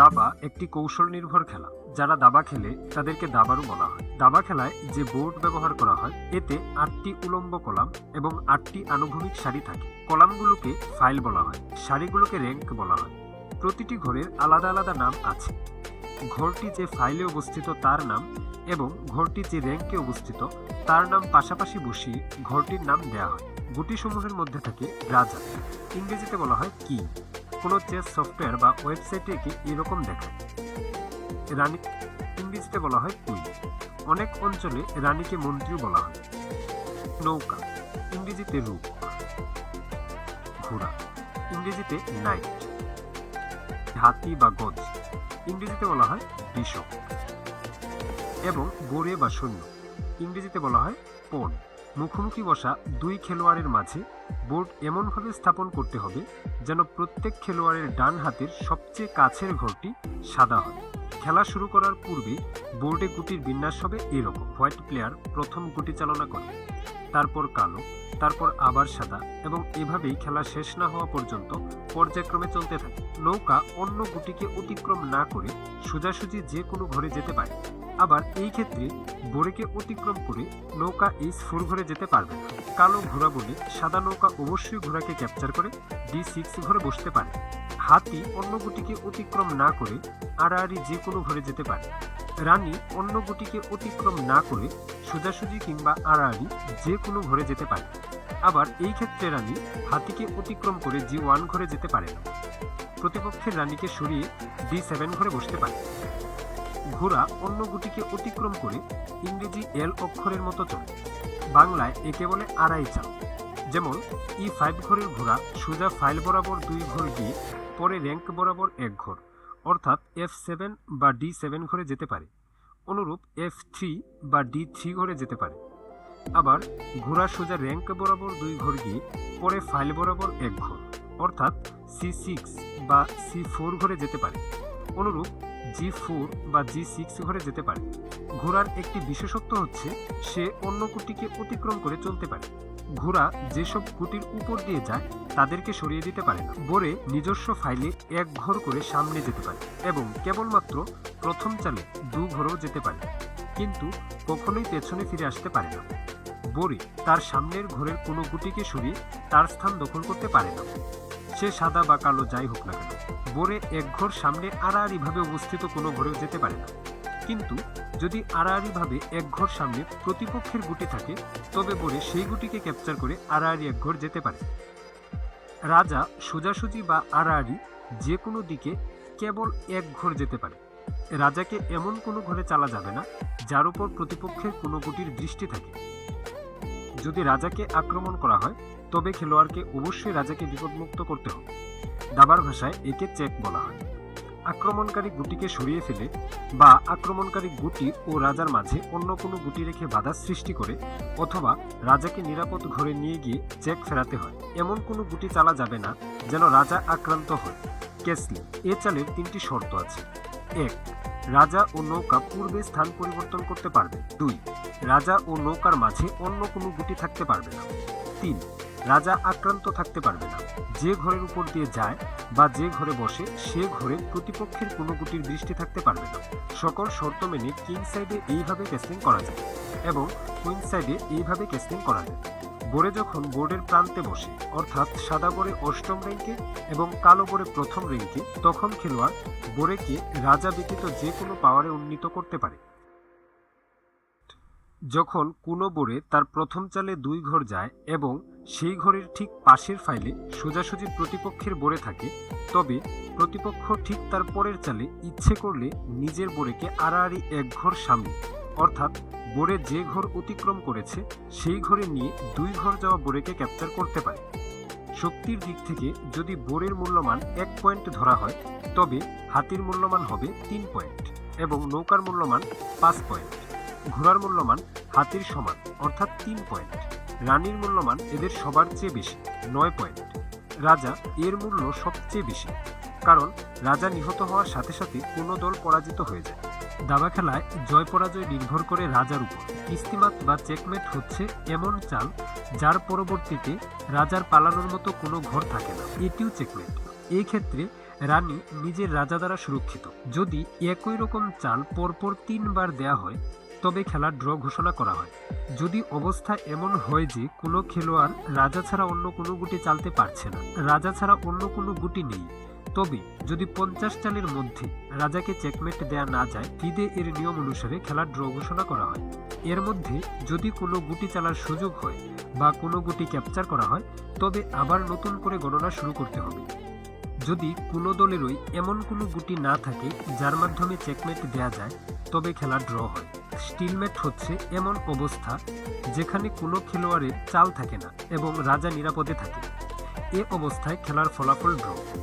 দাবা একটি কৌশল নির্ভর খেলা, যারা দাবা খেলে তাদেরকে দাবারও বলা হয়। দাবা খেলায় যে বোর্ড ব্যবহার করা হয়, এতে আটটি উলম্ব কলাম এবং আটটি আনুভূমিক সারি থাকে। কলামগুলোকে ফাইল বলা হয়, সারিগুলোকে র্যাঙ্ক বলা হয়। প্রতিটি ঘরের আলাদা আলাদা নাম আছে। ঘরটি যে ফাইলে অবস্থিত তার নাম এবং ঘরটি যে র্যাঙ্কে অবস্থিত তার নাম পাশাপাশি বসিয়ে ঘরটির নাম দেয়া হয়। গুটিসমূহের মধ্যে থাকে রাজা, ইংরেজিতে বলা হয় কি। কোনো চেস সফটওয়্যার বা ওয়েবসাইটে একে এরকম দেখায় রানী ইংরেজিতে বলা হয় কুই অনেক অঞ্চলে রানীকে মন্ত্রী বলা হয়। নৌকা, ইংরেজিতে রূপ। ঘোড়া, ইংরেজিতে নাইট। হাতি বা গজ, ইংরেজিতে বলা হয় বিশপ এবং বোরে বা সৈন্য, ইংরেজিতে বলা হয় পণ মুখোমুখি বসা দুই খেলোয়াড়ের মাঝে বোর্ড এমনভাবে স্থাপন করতে হবে যেন প্রত্যেক খেলোয়াড়ের ডান হাতের সবচেয়ে কাছের ঘরটি সাদা হয়। খেলা শুরু করার পূর্বে বোর্ডে গুটির বিন্যাস হবে এরকম। হোয়াইট প্লেয়ার প্রথম গুটি চালনা করে, তারপর কালো, তারপর আবার সাদা এবং এভাবেই খেলা শেষ না হওয়া পর্যন্ত পর্যায়ক্রমে চলতে থাকে। নৌকা অন্য গুটিকে অতিক্রম না করে সোজাসুজি যে কোনো ঘরে যেতে পারে। আবার এই ক্ষেত্রে বোরেকে অতিক্রম করে নৌকা এই ঘরে যেতে পারবে কালো ঘোড়া বলে সাদা নৌকা অবশ্যই ঘোড়াকে ক্যাপচার করে ডি সিক্স ঘরে বসতে পারে। হাতি অন্য গুটিকে অতিক্রম না করে আড়াআড়ি যে কোনো ঘরে যেতে পারে। রানী অন্য গুটিকে অতিক্রম না করে সোজাসুজি কিংবা আড়াআড়ি যে কোনো ঘরে যেতে পারে। আবার এই ক্ষেত্রে রানী হাতিকে অতিক্রম করে জি ওয়ান ঘরে যেতে পারে না। প্রতিপক্ষের রানীকে সরিয়ে ডি সেভেন ঘরে বসতে পারে। ঘোড়া অন্য গুটিকে অতিক্রম করে ইংরেজি এল অক্ষরের মতো চলে। বাংলায় একে বলে আড়াই চাল। যেমন, ই ফাইভ ঘরের ঘোড়া সোজা ফাইল বরাবর দুই ঘর গিয়ে পরে র্যাঙ্ক বরাবর এক ঘর, অর্থাৎ এফ সেভেন বা ডি সেভেন ঘরে যেতে পারে। অনুরূপ, এফ থ্রি বা ডি থ্রি ঘরে যেতে পারে। আবার, ঘোড়া সোজা র্যাঙ্ক বরাবর দুই ঘর গিয়ে পরে ফাইল বরাবর এক ঘর, অর্থাৎ সি সিক্স বা সি ফোর ঘরে যেতে পারে। অনুরূপ জি ফোর বা জি সিক্স ঘরে যেতে পারে। ঘোড়ার একটি বিশেষত্ব হচ্ছে, সে অন্য কুটিকে অতিক্রম করে চলতে পারে। ঘোড়া যেসব কুটির উপর দিয়ে যায়, তাদেরকে সরিয়ে দিতে পারে না। বোরে নিজস্ব ফাইলে এক ঘর করে সামনে যেতে পারে এবং কেবলমাত্র প্রথম চালে দু ঘরও যেতে পারে, কিন্তু কখনোই পেছনে ফিরে আসতে পারে না। বোরে তার সামনের ঘরের কোনো গুটিকে সরিয়ে তার স্থান দখল করতে পারে না। সে সাদা বা কালো যাই হোক না কেন বোরে এক ঘর সামনে আড়াআড়িভাবে অবস্থিত কোনো ঘরেও যেতে পারে না। কিন্তু যদি আড়াআড়িভাবে এক ঘর সামনে প্রতিপক্ষের গুটি থাকে, তবে বোরে সেই গুটিকে ক্যাপচার করে আড়াআড়ি এক ঘর যেতে পারে। রাজা সোজাসুজি বা আড়াআড়ি যে কোনো দিকে কেবল এক ঘর যেতে পারে। রাজাকে এমন কোনো ঘরে চালা যাবে না, যার উপর প্রতিপক্ষের কোনো গুটির দৃষ্টি থাকে। যদি রাজাকে আক্রমণ করা হয়, তবে খেলোয়াড়কে অবশ্যই রাজাকে বিপদমুক্ত করতে হবে। দাবার ভাষায় একে চেক বলা হয়। আক্রমণকারী গুটিকে সরিয়ে ফেলে বা আক্রমণকারী গুটি ও রাজার মাঝে অন্য কোনো গুটি রেখে বাধা সৃষ্টি করে অথবা রাজাকে নিরাপদ ঘরে নিয়ে গিয়ে চেক ফেরাতে হয়। এমন কোনো গুটি চালা যাবে না যেন রাজা আক্রান্ত হয়। কেসলি, এ চালের তিনটি শর্ত আছে। এক রাজা ও নৌকা পূর্বে স্থান পরিবর্তন করতে পারবে। দুই, রাজা ও নৌকার মাঝে অন্য কোনো গুটি থাকতে পারবে না। তিন, রাজা আক্রান্ত থাকতে পারবে না। যে ঘরের উপর দিয়ে যায় বা যে ঘরে বসে, সে ঘরে প্রতিপক্ষের কোনো গুটির দৃষ্টি থাকতে পারবে না। সকল শর্ত মেনে কিং সাইডে এইভাবে ক্যাসলিং করা যায় এবং কুইন সাইডে এইভাবে ক্যাসলিং করা যায়। বোর্ডে যখন বোর্ডের প্রান্তে বসে, অর্থাৎ সাদা বোর্ডে অষ্টম র্যাঙ্কে এবং কালো বোর্ডে প্রথম র্যাঙ্কে, তখন খেলোয়াড় বোর্ডেকে রাজা ব্যতীত যে কোনো পাওয়ারে উন্নীত করতে পারে। যখন কোনো বোর্ডে তার প্রথম চালে দুই ঘর যায় এবং সেই ঘরের ঠিক পাশের ফাইলে সোজাসুজি প্রতিপক্ষের বোরে থাকে, তবে প্রতিপক্ষ ঠিক তার পরের চালে ইচ্ছে করলে নিজের বোরেকে আড়াআড়ি এক ঘর সামনে অর্থাৎ বোরে যে ঘর অতিক্রম করেছে, সেই ঘরে নিয়ে দুই ঘর যাওয়া বোরেকে ক্যাপচার করতে পারে। শক্তির দিক থেকে যদি বোরের মূল্যমান এক পয়েন্ট ধরা হয়, তবে হাতির মূল্যমান হবে তিন পয়েন্ট এবং নৌকার মূল্যমান পাঁচ পয়েন্ট ঘোড়ার মূল্যমান হাতির সমান, অর্থাৎ তিন পয়েন্ট রানীর মূল্যমান এদের সবার চেয়ে বেশি, নয় পয়েন্ট রাজা এর মূল্য সবচেয়ে বেশি, কারণ রাজা নিহত হওয়ার সাথে সাথে কোনো দল পরাজিত হয়ে যায়। দাবা খেলায় জয় পরাজয় নির্ভর করে রাজার উপর। ইস্তিমাত বা চেকমেট হচ্ছে এমন চাল যার পরবর্তীতে রাজার পালানোর মতো কোনো ঘর থাকে না। এটিও চেকমেট। এই ক্ষেত্রে রানী নিজের রাজা দ্বারা সুরক্ষিত। যদি একই রকম চাল পরপর তিনবার দেয়া হয়, তবে খেলা ড্র ঘোষণা করা হয়। যদি অবস্থা এমন হয় যে কোনো খেলোয়াড় রাজা ছাড়া অন্য কোনো গুটি চালতে পারছে না। রাজা ছাড়া অন্য কোনো গুটি নেই। তবে, যদি পঞ্চাশ চালের মধ্যে রাজাকে চেকমেট দেয়া না যায় ফিদে এর নিয়ম অনুসারে খেলার ড্র ঘোষণা করা হয়? এর মধ্যে যদি কোনো গুটি চালার সুযোগ হয় বা কোনো গুটি ক্যাপচার করা হয়, তবে আবার নতুন করে গণনা শুরু করতে হবে। যদি কোনো দলেরই এমন কোনো গুটি না থাকে, যার মাধ্যমে চেকমেট দেয়া যায়, তবে খেলা ড্র হয়। স্টিলমেট হচ্ছে এমন অবস্থা যেখানে কোনো খেলোয়াড়ের চাল থাকে না এবং রাজা নিরাপদে থাকে। এ অবস্থায় খেলার ফলাফল ড্র